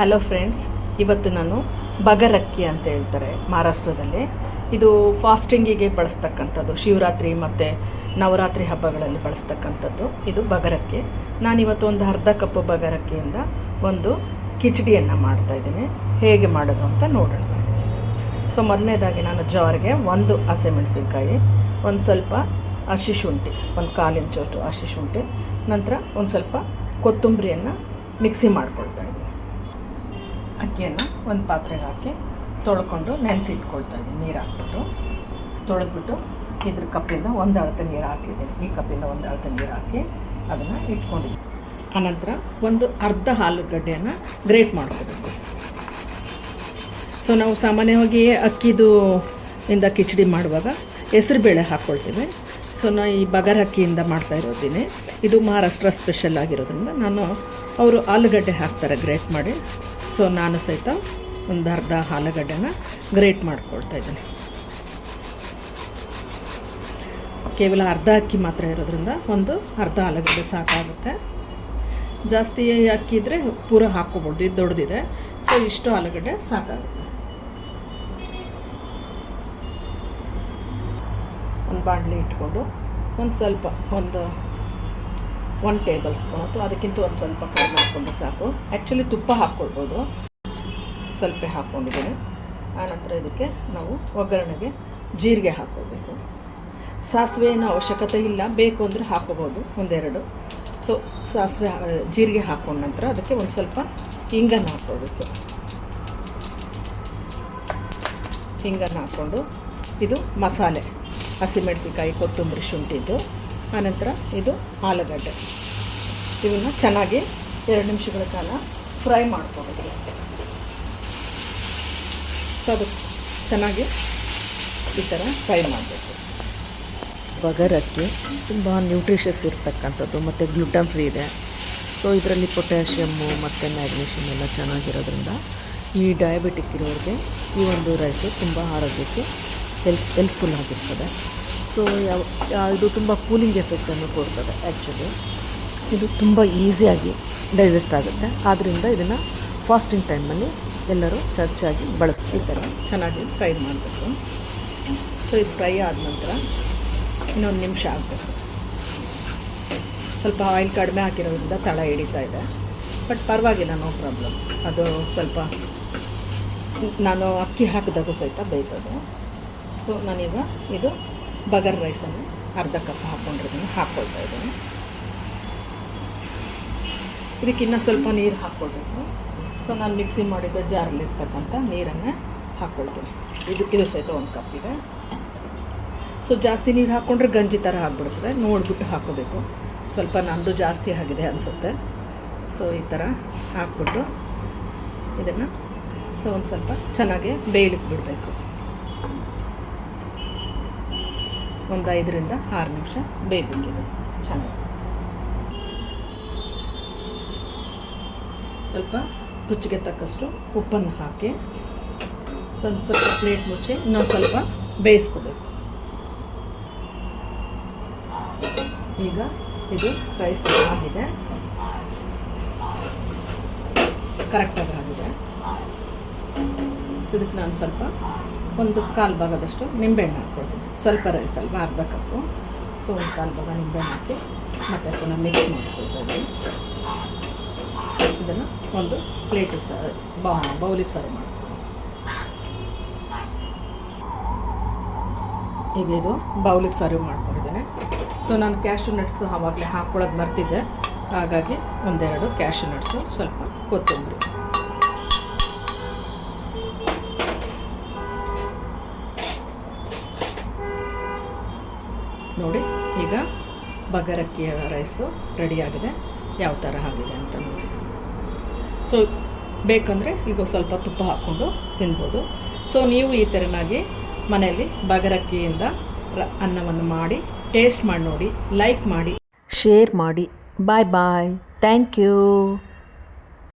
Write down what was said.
Hello friends ಇವತ್ತು ನಾನು ಬಗರಕ್ಕಿ ಅಂತ ಹೇಳ್ತಾರೆ ಮಹಾರಾಷ್ಟ್ರದಲ್ಲಿ. ಇದು ಫಾಸ್ಟಿಂಗಿಗೆ ಬಳಸ್ತಕ್ಕಂಥದ್ದು, ಶಿವರಾತ್ರಿ ಮತ್ತು ನವರಾತ್ರಿ ಹಬ್ಬಗಳಲ್ಲಿ ಬಳಸ್ತಕ್ಕಂಥದ್ದು ಇದು ಬಗರಕ್ಕಿ. ನಾನಿವತ್ತು ಒಂದು ಅರ್ಧ ಕಪ್ ಬಗರಕ್ಕಿಯಿಂದ ಒಂದು ಕಿಚಡಿಯನ್ನು ಮಾಡ್ತಾಯಿದ್ದೀನಿ ಹೇಗೆ ಮಾಡೋದು ಅಂತ ನೋಡೋಣ. ಸೊ ಮೊದಲನೇದಾಗಿ ನಾನು ಜಾರ್ಗೆ ಒಂದು ಹಸಿಮೆಣಸಿನ್ಕಾಯಿ ಒಂದು ಸ್ವಲ್ಪ ಹಸಿ ಶುಂಠಿ ಒಂದು ಕಾಲಿನ ಚೋಟು ಹಸಿ ಶುಂಠಿ ನಂತರ ಒಂದು ಸ್ವಲ್ಪ ಕೊತ್ತಂಬರಿಯನ್ನು ಮಿಕ್ಸಿ ಮಾಡ್ಕೊಳ್ತಾ ಇದ್ದೀನಿ. ಅಕ್ಕಿಯನ್ನು ಒಂದು ಪಾತ್ರೆಗೆ ಹಾಕಿ ತೊಳ್ಕೊಂಡು ನೆನೆಸಿಟ್ಕೊಳ್ತಾ ಇದ್ದೀನಿ, ನೀರು ಹಾಕ್ಬಿಟ್ಟು. ತೊಳೆದ್ಬಿಟ್ಟು ಇದ್ರ ಕಪ್ಪಿಂದ ಒಂದು ಅಳತೆ ನೀರು ಹಾಕಿದ್ದೀನಿ. ಈ ಕಪ್ಪಿಂದ ಒಂದು ಅಳತೆ ನೀರು ಹಾಕಿ ಅದನ್ನು ಇಟ್ಕೊಂಡಿದ್ದೀನಿ. ಆನಂತರ ಒಂದು ಅರ್ಧ ಆಲೂಗಡ್ಡೆಯನ್ನು ಗ್ರೇಟ್ ಮಾಡ್ಕೋಬೇಕು. ಸೊ ನಾವು ಸಾಮಾನ್ಯವಾಗಿ ಅಕ್ಕಿದು ಇಂದ ಕಿಚಡಿ ಮಾಡುವಾಗ ಹೆಸರುಬೇಳೆ ಹಾಕ್ಕೊಳ್ತೀವಿ ಸೊ ನಾ ಈ ಬಗರ್ ಅಕ್ಕಿಯಿಂದ ಮಾಡ್ತಾ ಇರೋದಿನಿ. ಇದು ಮಹಾರಾಷ್ಟ್ರ ಸ್ಪೆಷಲ್ ಆಗಿರೋದ್ರಿಂದ ನಾನು ಅವರು ಆಲೂಗಡ್ಡೆ ಹಾಕ್ತಾರೆ, ಗ್ರೇಟ್ ಮಾಡಿ. ಸೊ ನಾನು ಸಹಿತ ಒಂದು ಅರ್ಧ ಆಲೂಗಡ್ಡೆನ ಗ್ರೇಟ್ ಮಾಡ್ಕೊಳ್ತಾ ಇದ್ದೀನಿ. ಕೇವಲ ಅರ್ಧ ಅಕ್ಕಿ ಮಾತ್ರ ಇರೋದ್ರಿಂದ ಒಂದು ಅರ್ಧ ಆಲೂಗಡ್ಡೆ ಸಾಕಾಗುತ್ತೆ. ಜಾಸ್ತಿ ಅಕ್ಕಿ ಇದ್ದರೆ ಪೂರ ಹಾಕ್ಕೊಬೋದು, ಇದು ದೊಡ್ಡದಿದೆ. ಸೊ ಇಷ್ಟು ಆಲೂಗಡ್ಡೆ ಸಾಕಾಗುತ್ತೆ. ಒಂದು ಬಾಣಲಿ ಇಟ್ಕೊಂಡು ಒಂದು ಸ್ವಲ್ಪ ಒಂದು ಒನ್ ಟೇಬಲ್ ಸ್ಪೂನ್ ಅಥವಾ ಅದಕ್ಕಿಂತ ಒಂದು ಸ್ವಲ್ಪ ಕಡಿಮೆ ಹಾಕ್ಕೊಂಡು ಸಾಕು. ಆ್ಯಕ್ಚುಲಿ ತುಪ್ಪ ಹಾಕ್ಕೊಳ್ಬೋದು. ಸ್ವಲ್ಪ ಹಾಕ್ಕೊಂಡಿದ್ದೀನಿ ಆನಂತರ ಇದಕ್ಕೆ ನಾವು ಒಗ್ಗರಣೆಗೆ ಜೀರಿಗೆ ಹಾಕ್ಕೊಳ್ಬೇಕು. ಸಾಸಿವೆ ಏನೂ ಅವಶ್ಯಕತೆ ಇಲ್ಲ. ಬೇಕು ಅಂದರೆ ಹಾಕೋಬೋದು ಒಂದೆರಡು. ಸೊ ಸಾಸಿವೆ ಜೀರಿಗೆ ಹಾಕ್ಕೊಂಡ ನಂತರ ಅದಕ್ಕೆ ಒಂದು ಸ್ವಲ್ಪ ಹಿಂಗನ್ನು ಹಾಕ್ಕೊಳ್ಬೇಕು. ಹಿಂಗನ್ನು ಹಾಕ್ಕೊಂಡು ಇದು ಮಸಾಲೆ. ಹಸಿಮೆಣಸಿನ್ಕಾಯಿ, ಕೊತ್ತಂಬರಿ ಶುಂಠಿದು. ಆನಂತರ ಇದು ಆಲೂಗಡ್ಡೆ. ಇವನ್ನ ಚೆನ್ನಾಗಿ ಎರಡು ನಿಮಿಷಗಳ ಕಾಲ ಫ್ರೈ ಮಾಡ್ಕೊಬೇಕು. ಸೊ, ಅದು ಚೆನ್ನಾಗಿ ಈ ಥರ ಫ್ರೈ ಮಾಡಬೇಕು. ಬಗರಕ್ಕೆ ತುಂಬ ನ್ಯೂಟ್ರಿಷಸ್ ಇರ್ತಕ್ಕಂಥದ್ದು, ಮತ್ತು ಗ್ಲುಟನ್ ಫ್ರೀ ಇದೆ. ಸೊ, ಇದರಲ್ಲಿ ಪೊಟ್ಯಾಷಿಯಮ್ಮು ಮತ್ತು ಮ್ಯಾಗ್ನೀಷಿಯಮ್ ಎಲ್ಲ ಚೆನ್ನಾಗಿರೋದ್ರಿಂದ ಈ ಡಯಾಬಿಟಿಕ್ ಇರೋರಿಗೆ ಈ ಒಂದು ರೈಸು ತುಂಬ ಆರೋಗ್ಯಕ್ಕೆ ಹೆಲ್ಪ್ ಹೆಲ್ಪ್ಫುಲ್ ಆಗಿರ್ತದೆ. ಸೊ, ಯಾವ ಇದು ತುಂಬ ಕೂಲಿಂಗ್ ಎಫೆಕ್ಟನ್ನು ಕೊಡ್ತದೆ ಆ್ಯಕ್ಚುಲಿ ಇದು ತುಂಬ ಈಸಿಯಾಗಿ ಡೈಜೆಸ್ಟ್ ಆಗುತ್ತೆ. ಆದ್ದರಿಂದ ಇದನ್ನು ಫಾಸ್ಟಿಂಗ್ ಟೈಮಲ್ಲಿ ಎಲ್ಲರೂ ಚರ್ಚಾಗಿ ಬಳಸ್ತಿರ್ತಾರೆ. ಚೆನ್ನಾಗಿ ಫ್ರೈ ಮಾಡಬೇಕು. ಸೊ ಇದು ಫ್ರೈ ಆದ ನಂತರ ಇನ್ನೊಂದು ನಿಮಿಷ ಆಗಬೇಕು. ಸ್ವಲ್ಪ ಆಯಿಲ್ ಕಡಿಮೆ ಹಾಕಿರೋದ್ರಿಂದ ತಳ ಹಿಡಿತಾ ಇದೆ. ಬಟ್ ಪರವಾಗಿಲ್ಲ ನೋ ಪ್ರಾಬ್ಲಮ್ ಅದು ಸ್ವಲ್ಪ, ನಾನು ಅಕ್ಕಿ ಹಾಕಿದಾಗೂ ಸಹಿತ ಬೇಯ್ತದೆ ಸೊ ನಾನೀಗ ಇದು ಬಗರ್ ರೈಸನ್ನು ಅರ್ಧ ಕಪ್ ಹಾಕ್ಕೊಂಡಿರೋದನ್ನು ಹಾಕ್ಕೊಳ್ತಾ ಇದ್ದೀನಿ. ಇದಕ್ಕೆ ಇನ್ನೂ ಸ್ವಲ್ಪ ನೀರು ಹಾಕ್ಕೊಳ್ಬೇಕು. ಸೊ ನಾನು ಮಿಕ್ಸಿ ಮಾಡಿದ ಜಾರಲ್ಲಿರ್ತಕ್ಕಂಥ ನೀರನ್ನು ಹಾಕ್ಕೊಳ್ತೀನಿ ಇದು ಇದು ಸಹಿತ ಒಂದು ಕಪ್ ಇದೆ. ಸೊ ಜಾಸ್ತಿ ನೀರು ಹಾಕ್ಕೊಂಡ್ರೆ ಗಂಜಿ ಥರ ಆಗಿಬಿಡ್ತದೆ. ನೋಡಿಬಿಟ್ಟು ಹಾಕೋಬೇಕು. ಸ್ವಲ್ಪ ನಂದು ಜಾಸ್ತಿ ಆಗಿದೆ ಅನಿಸುತ್ತೆ. ಸೊ ಈ ಥರ ಹಾಕ್ಬಿಟ್ಟು ಇದನ್ನು ಸೊ ಒಂದು ಸ್ವಲ್ಪ ಚೆನ್ನಾಗಿ ಬೇಯಲಿಕ್ಕೆ ಬಿಡಬೇಕು ಒಂದು ಐದರಿಂದ ಆರು ನಿಮಿಷ ಬೇಯಬೇಕಿದೆ ಚೆನ್ನಾಗಿ. ಸ್ವಲ್ಪ ರುಚಿಗೆ ತಕ್ಕಷ್ಟು ಉಪ್ಪನ್ನು ಹಾಕಿ ಸ್ವಲ್ಪ ಸ್ವಲ್ಪ ಪ್ಲೇಟ್ ಮುಚ್ಚಿ ಇನ್ನೊಂದು ಸ್ವಲ್ಪ ಬೇಯಿಸ್ಕೋಬೇಕು. ಈಗ ಇದು ರೈಸ್ ಆಗಿದೆ. ಕರೆಕ್ಟಾಗಿ ಆಗಿದೆ. ಇದಕ್ಕೆ ನಾನು ಸ್ವಲ್ಪ ಒಂದು ಕಾಲು ಭಾಗದಷ್ಟು ನಿಂಬೆಹಣ್ಣು ಹಾಕ್ಕೊಳ್ತೀನಿ. ಸ್ವಲ್ಪ ರೈಸ್ ಅಲ್ವಾ ಅರ್ಧ ಕಪ್ಪು ಸೊ ಒಂದು ಕಾಲು ಭಾಗ ನಿಂಬೆಹಣ್ಣು ಹಾಕಿ, ಮತ್ತೆ ಪುನಃ ಮಿಕ್ಸ್ ಮಾಡ್ಕೊಳ್ತಾ ಇದ್ದೀನಿ. ಇದನ್ನು ಒಂದು ಪ್ಲೇಟಿಗೆ ಸ ಬಾ ಬೌಲಿಗೆ ಸರ್ವ್ ಈಗ ಇದು ಬೌಲಿಗೆ ಸರ್ವ್ ಮಾಡ್ಕೊಂಡಿದ್ದೇನೆ. ಸೊ ನಾನು ಕ್ಯಾಶು ನಟ್ಸು ಆವಾಗಲೇ ಹಾಕ್ಕೊಳ್ಳೋದು ಮರ್ತಿದ್ದೆ. ಹಾಗಾಗಿ ಒಂದೆರಡು ಕ್ಯಾಶು ನಟ್ಸು ಸ್ವಲ್ಪ ಕೊತ್ತಂಬರಿ. ನೋಡಿ, ಈಗ ಬಗರಕ್ಕಿಯ ರೈಸು ರೆಡಿಯಾಗಿದೆ. ಯಾವ ಥರ ಆಗಿದೆ ಅಂತ ನೋಡಿ. ಸೊ ಬೇಕಂದರೆ ಈಗ ಸ್ವಲ್ಪ ತುಪ್ಪ ಹಾಕ್ಕೊಂಡು ತಿನ್ಬೋದು. ಸೊ ನೀವು ಈ ಥರನಾಗಿ ಮನೆಯಲ್ಲಿ ಬಗರಕ್ಕಿಯಿಂದ ಅನ್ನವನ್ನು ಮಾಡಿ, ಟೇಸ್ಟ್ ಮಾಡಿ ನೋಡಿ, ಲೈಕ್ ಮಾಡಿ, ಶೇರ್ ಮಾಡಿ. ಬಾಯ್ ಬಾಯ್ ಥ್ಯಾಂಕ್ ಯು